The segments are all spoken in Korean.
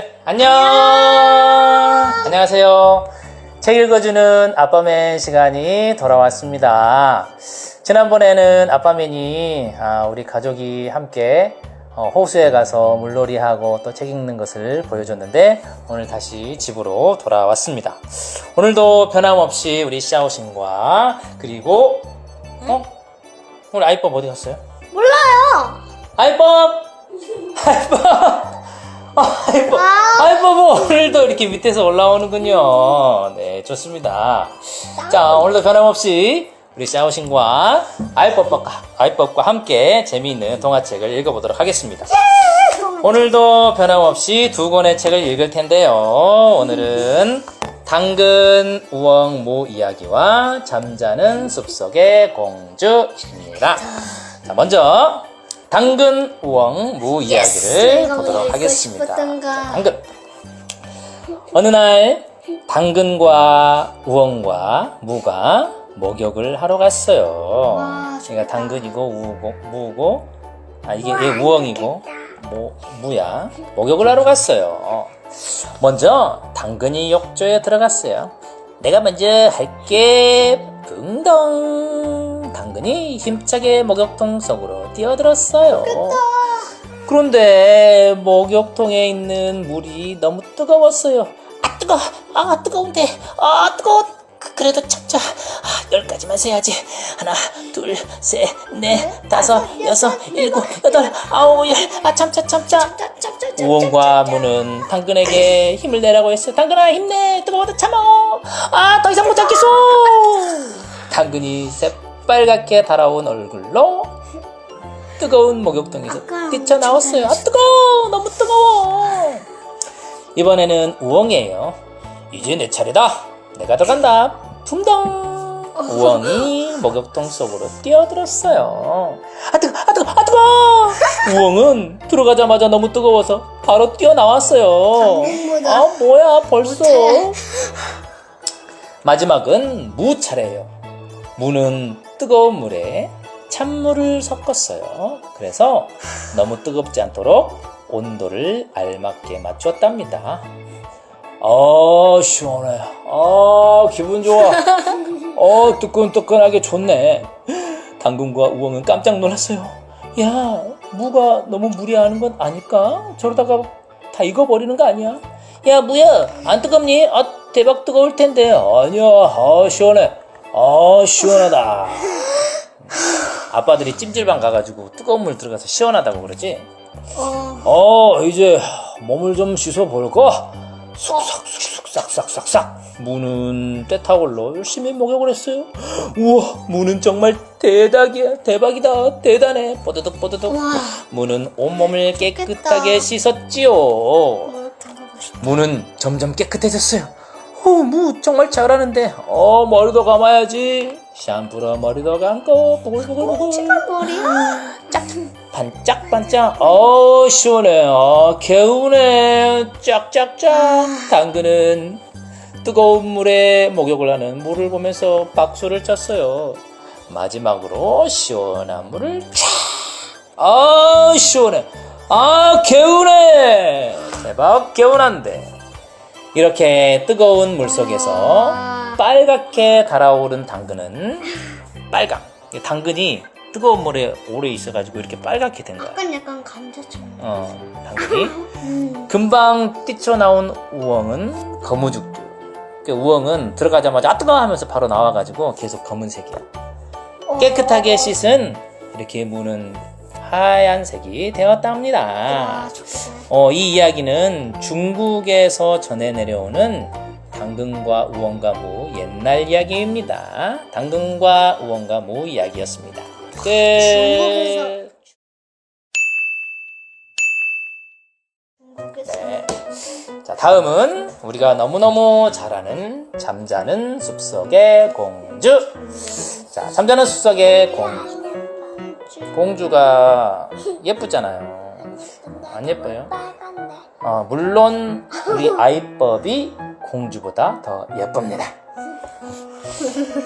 둘, 안녕! 안녕하세요. 책 읽어주는 아빠맨 시간이 돌아왔습니다. 지난번에는 아빠맨이 아, 우리 가족이 함께 어, 호수에 가서 물놀이하고 또 책 읽는 것을 보여줬는데 오늘 다시 집으로 돌아왔습니다. 오늘도 변함없이 우리 샤오신과 그리고 어? 오늘 아이법 어디 갔어요? 몰라요. 아이법! 아이법! 아, 아이법! 아이법은 오늘도 이렇게 밑에서 올라오는군요. 네, 좋습니다. 자, 오늘도 변함없이 우리 샤오신과 아이법과, 아이법과 함께 재미있는 동화책을 읽어보도록 하겠습니다. 오늘도 변함없이 두 권의 책을 읽을 텐데요. 오늘은 당근 우엉 무 이야기와 잠자는 숲속의 공주입니다. 자, 먼저 당근 우엉 무 이야기를 내가 보도록 읽고 하겠습니다. 싶었던. 자, 당근. 어느 날 당근과 우엉과 무가 목욕을 하러 갔어요. 와, 그러니까 당근이고 우고 무고 아 이게 얘 우엉이고 무 무야 목욕을 하러 갔어요. 먼저 당근이 욕조에 들어갔어요. 내가 먼저 할게 붕덩 당근이 힘차게 목욕통 속으로 뛰어들었어요. 그런데 목욕통에 있는 물이 너무 뜨거웠어요. 아 뜨거, 아 뜨거운데, 아 뜨거워. 그- 그래도 참자. 아, 열 가지만 세야지. 하나, 둘, 셋, 넷, 다섯, 여섯, 일곱, 여덟, 아홉, 열. 아 참자, 참자. 우엉과 무는 당근에게 힘을 내라고 했어요. 당근아 힘내. 뜨거워도 참아. 아 더 이상 못 참겠어. 당근이 새빨갛게 달아온 얼굴로 뜨거운 목욕통에서 뛰쳐나왔어요. 아 뜨거워 너무 뜨거워. 이번에는 우엉이에요. 이제 내 차례다. 내가 들어간다. 붕덩. 우엉이 목욕통 속으로 뛰어들었어요. 아 뜨거, 아 뜨거, 아 뜨거. 우엉은 들어가자마자 너무 뜨거워서 바로 뛰어나왔어요. 아 뭐야 벌써. 마지막은 무 차례예요. 무는 뜨거운 물에 찬물을 섞었어요. 그래서 너무 뜨겁지 않도록 온도를 알맞게 맞췄답니다. 아 시원해. 아 기분 좋아. 어 뜨끈뜨끈하게 좋네. 당근과 우엉은 깜짝 놀랐어요. 야 무가 너무 무리하는 건 아닐까? 저러다가 다 익어버리는 거 아니야? 야 무야 안 뜨겁니? 아 대박 뜨거울 텐데. 아니야. 아 시원해. 아 시원하다. 아빠들이 찜질방 가가지고 뜨거운 물 들어가서 시원하다고 그러지? 어, 어 이제 몸을 좀 씻어 볼까? 쑥싹 쑥싹싹싹싹 무는 때타올로 열심히 목욕을 했어요. 우와 무는 정말 대박이야 대박이다 대단해 뽀드득 뽀드득 와. 무는 온몸을 깨끗하게. 씻었지요. 무는 점점 깨끗해졌어요. 어, 무 정말 잘하는데. 어, 머리도 감아야지. 샴푸로 머리도 감고 보글보글보글. 지금 머리야? 짝 반짝반짝. 어, 시원해. 어, 개운해. 짝짝짝. 당근은 뜨거운 물에 목욕을 하는 물을 보면서 박수를 쳤어요. 마지막으로 시원한 물을 촥. 아, 시원해. 아, 개운해. 대박 개운한데. 이렇게 뜨거운 물 속에서 아. 빨갛게 달아오른 당근은 빨강. 이 당근이 뜨거운 물에 오래 있어가지고 이렇게 빨갛게 된 거야. 약간 약간 감자처럼. 어, 당근이. 음. 금방 뛰쳐나온 우엉은 거무죽죽. 그 우엉은 들어가자마자 아 뜨거 하면서 바로 나와가지고 계속 검은색이야. 깨끗하게 씻은 이렇게 무는 하얀색이 되었답니다. 와. 어, 이 이야기는 중국에서 전해 내려오는 당근과 우엉과 무 옛날 이야기입니다. 당근과 우엉과 무 이야기였습니다. 끝. 네. 자, 다음은 우리가 너무너무 잘 아는 잠자는 숲속의 공주. 자, 잠자는 숲속의 공주. 공주가 예쁘잖아요. 안 예뻐요? 어, 물론 우리 아이법이 공주보다 더 예쁩니다.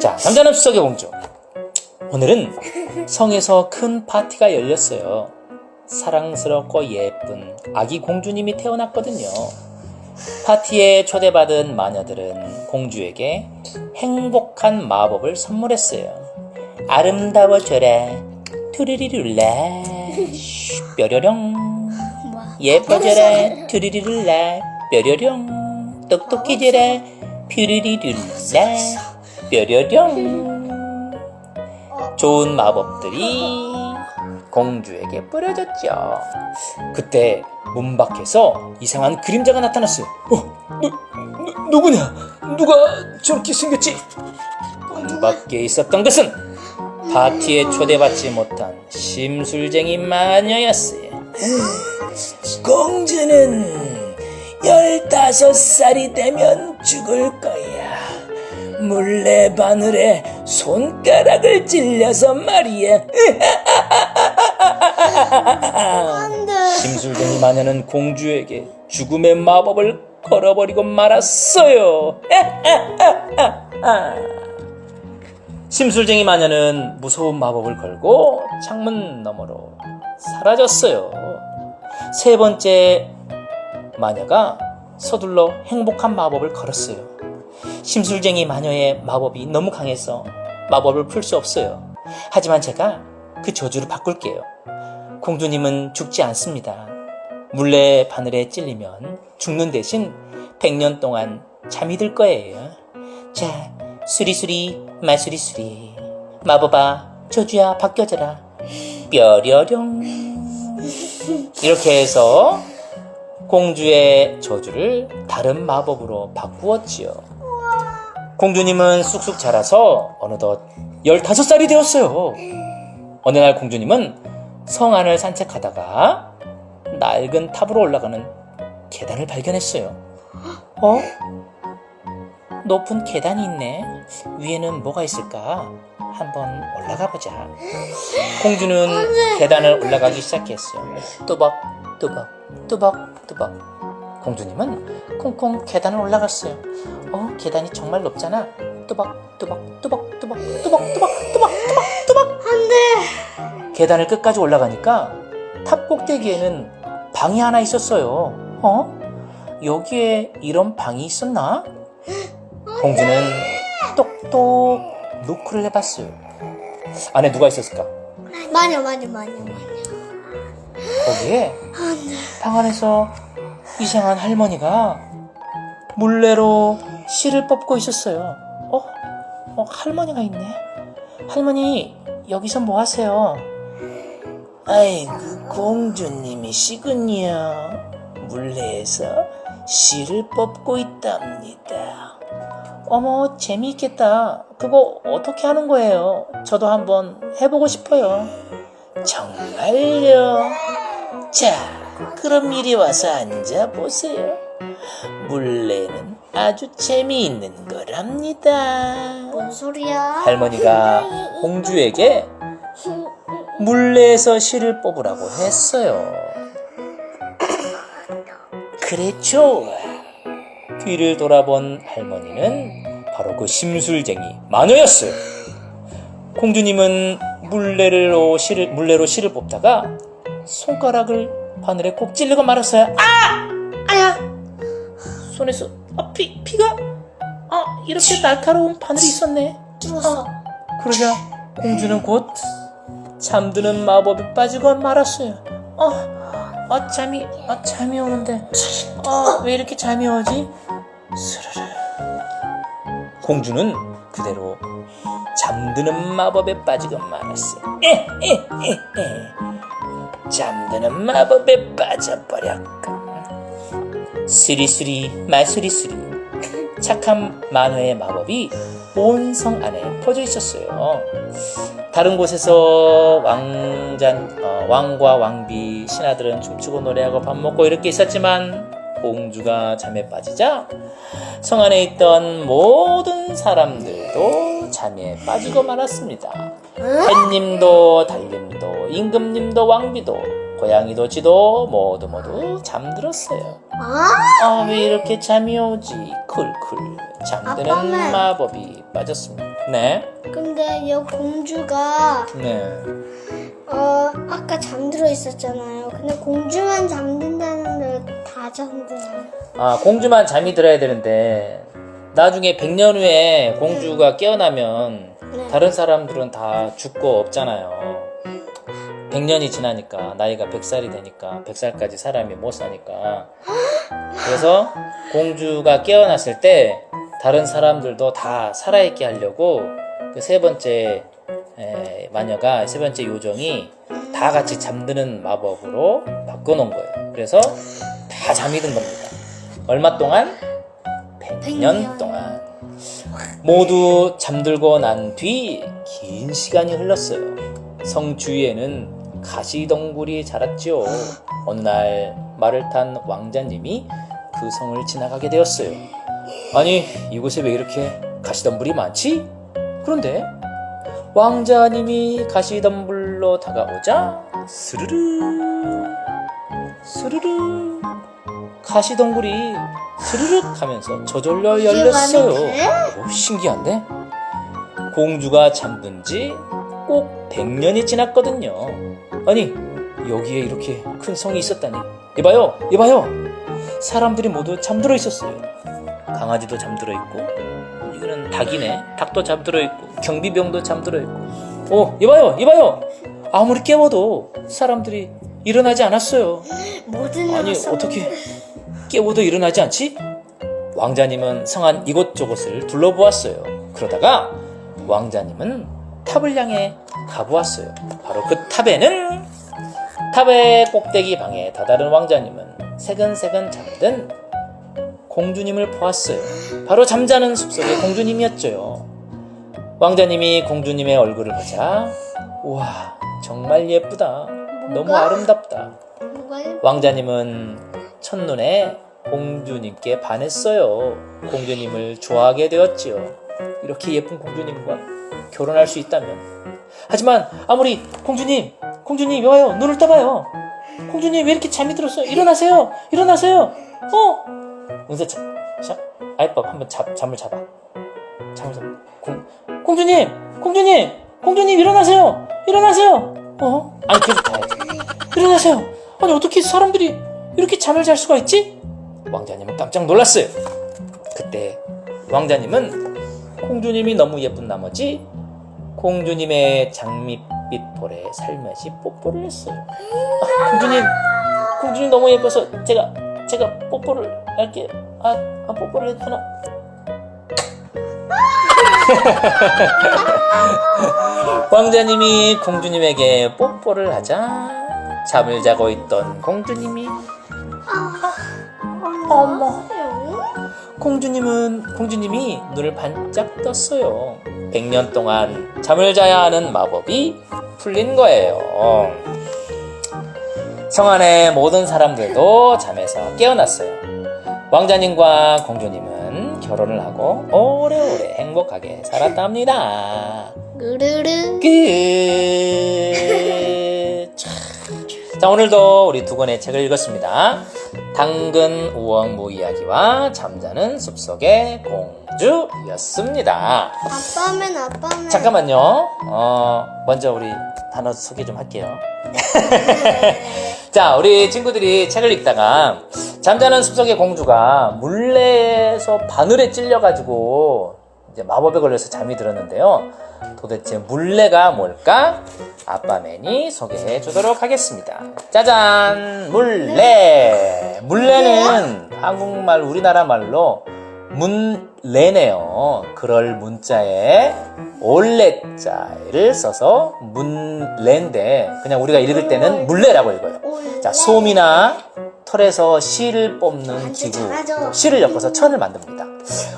자, 잠자는 숲속의 공주. 오늘은 성에서 큰 파티가 열렸어요. 사랑스럽고 예쁜 아기 공주님이 태어났거든요. 파티에 초대받은 마녀들은 공주에게 행복한 마법을 선물했어요. 아름다워져라, 투리리룰라, 슈, 뾰로롱. 뭐야? 예뻐져라, 투리리룰라, 뾰로롱. 똑똑해져라, 퓨리리룰라, 뾰로롱. 좋은 마법들이 공주에게 뿌려졌죠. 그때 문 밖에서 이상한 그림자가 나타났어요. 어, 누, 누, 누구냐? 누가 저렇게 생겼지? 문 밖에 있었던 것은 파티에 초대받지 못한 심술쟁이 마녀였어요. 공주는 열다섯 살이 되면 죽을 거야. 물레 바늘에 손가락을 찔려서 말이야. 안돼. 심술쟁이 마녀는 공주에게 죽음의 마법을 걸어버리고 말았어요. 심술쟁이 마녀는 무서운 마법을 걸고 창문 너머로 사라졌어요. 세 번째 마녀가 서둘러 행복한 마법을 걸었어요. 심술쟁이 마녀의 마법이 너무 강해서 마법을 풀 수 없어요. 하지만 제가 그 저주를 바꿀게요. 공주님은 죽지 않습니다. 물레 바늘에 찔리면 죽는 대신 100년 동안 잠이 들 거예요. 자, 수리수리, 마수리수리. 마법아, 저주야, 바뀌어져라. 뼈려령. 이렇게 해서 공주의 저주를 다른 마법으로 바꾸었지요. 공주님은 쑥쑥 자라서 어느덧 15살이 되었어요. 어느 날 공주님은 성 안을 산책하다가 낡은 탑으로 올라가는 계단을 발견했어요. 어? 높은 계단이 있네. 위에는 뭐가 있을까? 한번 올라가 보자. 공주는 계단을 올라가기 시작했어요. 뚜벅, 뚜벅, 뚜벅, 뚜벅. 공주님은 콩콩 계단을 올라갔어요. 어, 계단이 정말 높잖아. 뚜벅, 뚜벅, 뚜벅, 뚜벅, 뚜벅, 뚜벅, 뚜벅, 뚜벅, 뚜벅. 안돼. 계단을 끝까지 올라가니까 탑 꼭대기에는 방이 하나 있었어요. 어? 여기에 이런 방이 있었나? 공주는 똑똑 노크를 해봤어요. 안에 누가 있었을까? 마녀 마녀 마녀 마녀. 거기에 안 돼. 방 안에서 이상한 할머니가 물레로 실을 뽑고 있었어요. 어? 어, 할머니가 있네. 할머니, 여기서 뭐 하세요? 아이고, 공주님이 시군요. 물레에서 실을 뽑고 있답니다. 어머, 재미있겠다. 그거 어떻게 하는 거예요? 저도 한번 해보고 싶어요. 정말요? 자, 그럼 이리 와서 앉아보세요. 물레는 아주 재미있는 거랍니다. 뭔 소리야? 할머니가 공주에게 물레에서 실을 뽑으라고 했어요. 그래, 좋아. 뒤를 돌아본 할머니는 바로 그 심술쟁이 마녀였어요. 공주님은 물레로 실을, 물레로 실을 뽑다가 손가락을 바늘에 꼭 찔리고 말았어요. 아! 아야! 손에서 아, 피, 피가 아, 이렇게 날카로운 바늘이 있었네. 들었어. 그러자 공주는 곧 잠드는 마법에 빠지고 말았어요. 어, 어 잠이, 어 잠이 오는데, 어왜 이렇게 잠이 오지? 스르르. 공주는 그대로 잠드는 마법에 빠지고 에. 잠드는 마법에 빠져버렸군. 스리스리 마스리스리 착한 만화의 마법이 온 성 안에 퍼져 있었어요. 다른 곳에서 왕잔, 어, 왕과 왕비, 신하들은 춤추고 노래하고 밥 먹고 이렇게 있었지만 공주가 잠에 빠지자 성 안에 있던 모든 사람들도 잠에 빠지고 말았습니다. 햇님도 달님도 임금님도 왕비도 고양이도 쥐도 모두 모두 잠들었어요. 아? 아왜 이렇게 잠이 오지? 쿨쿨 잠드는 아빠는- 마법이 빠졌습니다. 네, 근데 여 공주가 네. 어 아까 잠들어 있었잖아요. 근데 공주만 잠든다는데 다 잠들어요. 아, 공주만 잠이 들어야 되는데 나중에 100년 후에 공주가 깨어나면 네. 다른 사람들은 다 죽고 없잖아요. 100년이 지나니까 나이가 100살이 되니까 100살까지 사람이 못 사니까 그래서 공주가 깨어났을 때 다른 사람들도 다 살아있게 하려고 그 세 번째 에, 마녀가 세 번째 요정이 다 같이 잠드는 마법으로 바꿔놓은 거예요. 그래서 다 잠이 든 겁니다. 얼마 동안? 100년 백년. 동안. 모두 잠들고 난 뒤 긴 시간이 흘렀어요. 성 주위에는 가시덩굴이 자랐지요. 어느 날 말을 탄 왕자님이 그 성을 지나가게 되었어요. 아니, 이곳에 왜 이렇게 가시덤불이 많지? 그런데 왕자님이 가시덤불로 다가오자 스르르 스르르 가시덩굴이 스르륵 하면서 저절로 열렸어요. 오, 신기한데? 공주가 잠든 지 꼭 100년이 지났거든요. 아니, 여기에 이렇게 큰 성이 있었다니. 이봐요, 이봐요. 사람들이 모두 잠들어 있었어요. 강아지도 잠들어 있고, 이거는 닭이네. 닭도 잠들어 있고, 경비병도 잠들어 있고. 오, 이봐요, 이봐요. 아무리 깨워도 사람들이 일어나지 않았어요. 아니 어떻게 깨워도 일어나지 않지? 왕자님은 성한 이곳저곳을 둘러보았어요. 그러다가 왕자님은 탑을 향해 가보았어요. 바로 그 탑에는 탑의 꼭대기 방에 다다른 왕자님은 새근새근 잠든 공주님을 보았어요. 바로 잠자는 숲속의 공주님이었죠. 왕자님이 공주님의 얼굴을 보자 우와 정말 예쁘다. 너무? 아름답다. 왕자님은 첫눈에 공주님께 반했어요. 공주님을 좋아하게 되었지요. 이렇게 예쁜 공주님과 결혼할 수 있다면. 하지만 아무리 공주님, 공주님 와요. 눈을 떠봐요. 공주님 왜 이렇게 잠이 들었어요? 일어나세요. 일어나세요. 어? 은서 자, 자, 아이법 한번 잡, 잠을 잡아. 잠을 잡아. 공, 공주님, 공주님, 공주님 일어나세요. 일어나세요. 어? 아니 계속 자야지. 일어나세요. 아니 어떻게 사람들이 이렇게 잠을 잘 수가 있지? 왕자님은 깜짝 놀랐어요. 그때 왕자님은 공주님이 너무 예쁜 나머지 공주님의 장밋빛 볼에 살며시 뽀뽀를 했어요. 아, 공주님, 공주님 너무 예뻐서 제가 제가 뽀뽀를 할게요. 아, 아 뽀뽀를 했구나. 왕자님이 공주님에게 뽀뽀를 하자 잠을 자고 있던 공주님이 어머. 공주님은 공주님이 눈을 반짝 떴어요. 100년 동안 잠을 자야 하는 마법이 풀린 거예요. 성 안의 모든 사람들도 잠에서 깨어났어요. 왕자님과 공주님은 결혼을 하고 오래오래 행복하게 살았답니다. 으르르. 끝. 자, 자, 오늘도 우리 두 권의 책을 읽었습니다. 당근 우엉무 이야기와 잠자는 숲속의 공주였습니다. 아빠면 아빠면. 잠깐만요. 어, 먼저 우리 단어 소개 좀 할게요. 자, 우리 친구들이 책을 읽다가 잠자는 숲속의 공주가 물레에서 바늘에 찔려가지고 이제 마법에 걸려서 잠이 들었는데요. 도대체 물레가 뭘까? 아빠맨이 소개해 주도록 하겠습니다. 짜잔! 물레! 물레는 한국말, 우리나라 말로 문레네요. 그럴 문자에 올레자를 써서 문레인데 그냥 우리가 읽을 때는 물레라고 읽어요. 자, 솜이나 털에서 실을 뽑는 기구. 실을 엮어서 천을 만듭니다.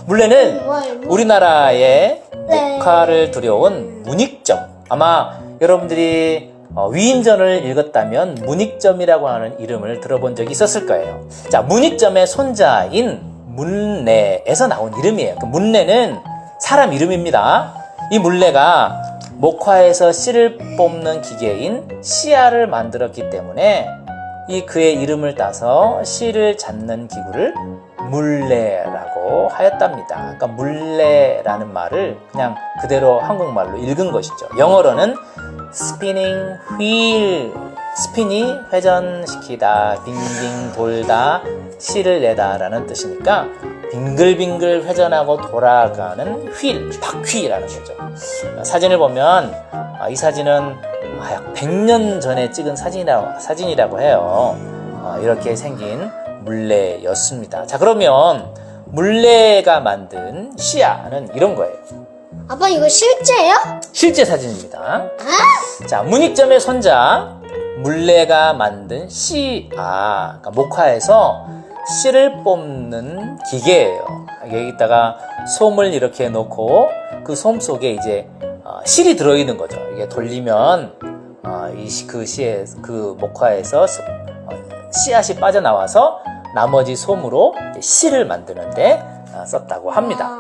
물레는 우와, 우리나라의 네. 목화를 들여온 문익점. 아마 여러분들이 어, 위인전을 읽었다면 문익점이라고 하는 이름을 들어본 적이 있었을 거예요. 자, 문익점의 손자인 문래에서 나온 이름이에요. 그 문래는 사람 이름입니다. 이 문래가 목화에서 씨를 뽑는 기계인 씨알을 만들었기 때문에 이 그의 이름을 따서 씨를 잡는 기구를 물레라고 하였답니다. 그러니까 물레라는 말을 그냥 그대로 한국말로 읽은 것이죠. 영어로는 spinning wheel, 스핀이 회전시키다, 빙빙 돌다, 씨를 내다라는 뜻이니까 빙글빙글 회전하고 돌아가는 휠, 바퀴라는 거죠. 사진을 보면 아, 이 사진은 아, 약 100년 전에 찍은 사진이라고, 사진이라고 해요. 아, 이렇게 생긴 물레였습니다. 자, 그러면 물레가 만든 씨앗은 이런 거예요. 아빠 이거 실제예요? 실제 사진입니다. 자, 문익점의 손자 물레가 만든 씨앗, 그러니까 목화에서 씨를 뽑는 기계예요. 여기다가 솜을 이렇게 놓고 그 솜 속에 이제 어, 실이 들어있는 거죠. 이게 돌리면 어, 이그 씨에 그 목화에서 스- 어, 씨앗이 빠져나와서 나머지 솜으로 실을 만드는데 어, 썼다고 합니다.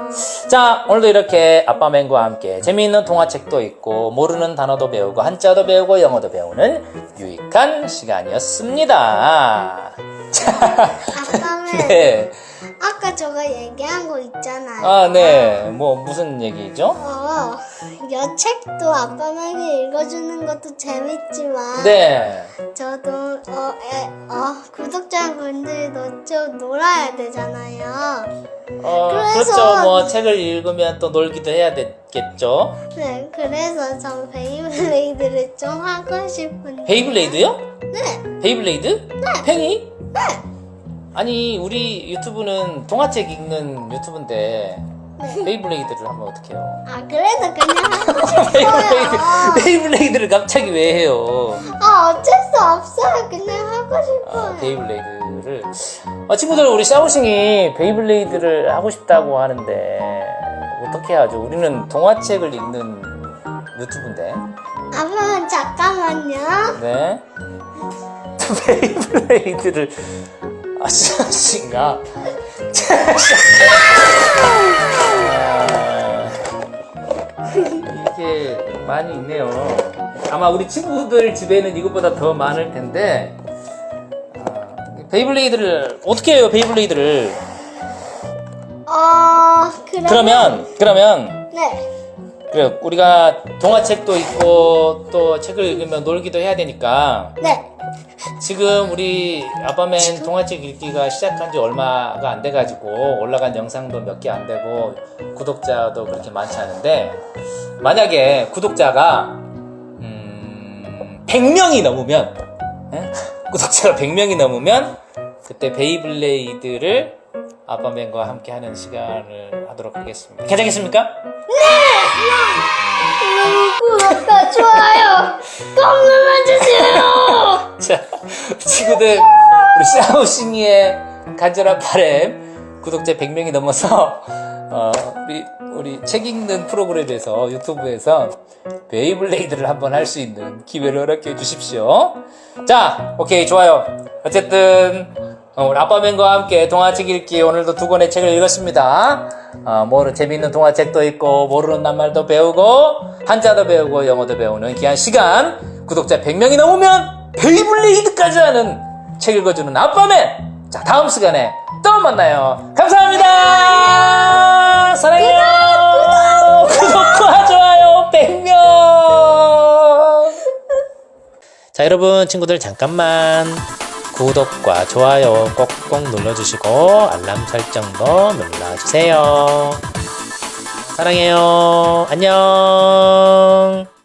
자, 오늘도 이렇게 아빠맨과 함께 재미있는 동화책도 있고, 모르는 단어도 배우고, 한자도 배우고, 영어도 배우는 유익한 시간이었습니다. 아빠는 네. 아까 저거 얘기한 거 있잖아요. 아, 네. 뭐, 무슨 얘기죠? 어, 여 책도 아빠에게 읽어주는 것도 재밌지만 네. 저도 어, 에, 어, 구독자분들도 좀 놀아야 되잖아요. 어, 그래서- 그렇죠. 뭐, 책을 읽으면 또 놀기도 해야 되겠죠. 네, 그래서 전 베이블레이드를 좀 하고 싶은데. 베이블레이드요? 네, 베이블레이드? 팽이? 아니, 우리 유튜브는 동화책 읽는 유튜브인데, 네. 베이블레이드를 하면 어떡해요? 아 그래도 그냥 하고 베이블레이드, 싶어요. 베이블레이드를 갑자기 왜 해요? 아 어쩔 수 없어요. 그냥 하고 싶어요. 아, 베이블레이드를. 아, 친구들, 우리 샤오싱이 베이블레이드를 하고 싶다고 하는데, 어떻게 하죠? 우리는 동화책을 읽는 유튜브인데. 아빠는 잠깐만요. 네. 또 베이블레이드를, 아. 아, 이게 많이 있네요. 아마 우리 친구들 집에는 이것보다 더 많을 텐데, 아, 베이블레이드를, 어떻게 해요, 베이블레이드를? 어 그러면 그러면, 그러면, 네. 그래, 우리가 동화책도 있고, 또 책을 읽으면 놀기도 해야 되니까, 네. 지금 우리 아빠맨 동화책 읽기가 시작한 지 얼마가 안 돼가지고 올라간 영상도 몇 개 안 되고 구독자도 그렇게 많지 않은데 만약에 구독자가 음, 100명이 넘으면 예? 구독자가 100명이 넘으면 그때 베이블레이드를 아빠맨과 함께 하는 시간을 하도록 하겠습니다. 괜찮겠습니까? 구독과 좋아요 꼭 눌러주세요. 자, 친구들, 우리 샤오싱이의 간절한 바램, 구독자 100명이 넘어서, 어, 우리, 우리 책 읽는 프로그램에서, 유튜브에서 베이블레이드를 한번 할 수 있는 기회를 허락해 주십시오. 자, 오케이, 좋아요. 어쨌든, 어, 우리 아빠맨과 함께 동화책 읽기 오늘도 두 권의 책을 읽었습니다. 어, 모르, 재미있는 동화책도 있고, 모르는 낱말도 배우고, 한자도 배우고, 영어도 배우는 귀한 시간. 구독자 100명이 넘으면 베이블레이드까지 하는 책 읽어주는 아빠맨. 자, 다음 시간에 또 만나요. 감사합니다. 사랑해요. 구독과 좋아요 100명. 자, 여러분, 친구들 잠깐만. 구독과 좋아요 꼭꼭 눌러주시고 알람 설정도 눌러주세요. 사랑해요. 안녕.